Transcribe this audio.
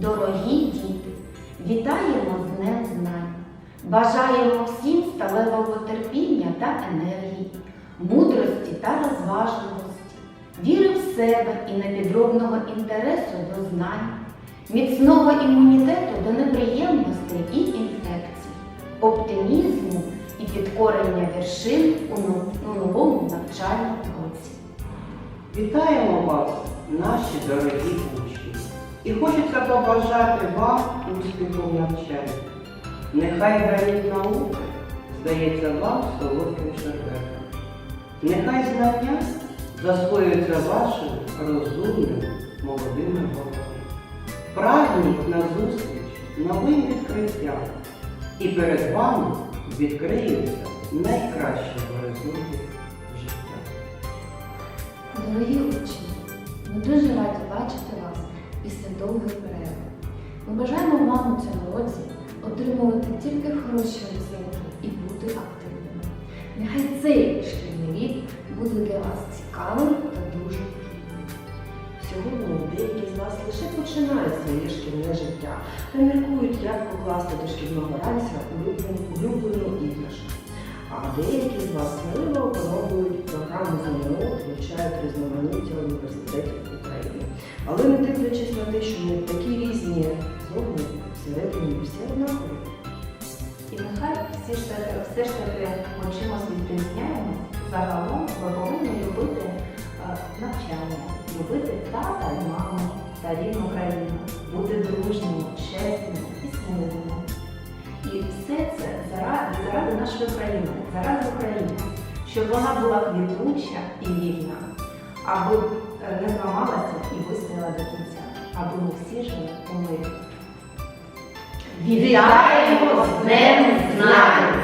Дорогі діти, вітаємо з Днем Знань. Бажаємо всім сталевого терпіння та енергії, мудрості та розважливості, віри в себе і непідробного інтересу до знань, міцного імунітету до неприємностей і інфекцій, оптимізму і підкорення вершин у новому навчальному році. Вітаємо вас, наші дорогі учні, і хочеться побажати вам успіху в навчанні. Нехай граніт науки здається вам солодким шербетом. Нехай знання засвоюються вашими розумними молодими головами. Прагніть на зустріч новим відкриттям, і перед вами відкриються найкращі горизонти життя. Дорогі учні, ми дуже раді бачити вас після довгої перерви. Ми бажаємо вам у цьому році отримувати тільки хороші оцінки і бути активними. Нехай цей шкільний рік буде для вас цікавим та дуже плідним. Сьогодні деякі з вас лише починають своє шкільне життя та міркують, як покласти до шкільного ранця улюблену іграшку. А деякі з вас сміливо опановують програму ЗНО, вивчають різноманіття університетів України. Але не дивлячись на те, що ми такі різні зовні, всередині всі однакові. І нехай всі ж таки, все ж таки ми чимось відрізняємось, загалом ми повинні любити е, навчання, любити тата і маму та рідну країну, бути дружніми, чесними і сміливими. І все це заради, заради нашої країни, заради України, щоб вона була квітуча і вільна, аби е, не зламалася і вистояла до кінця, аби ми всі жили у мирі. Вітаємо з Днем Знань!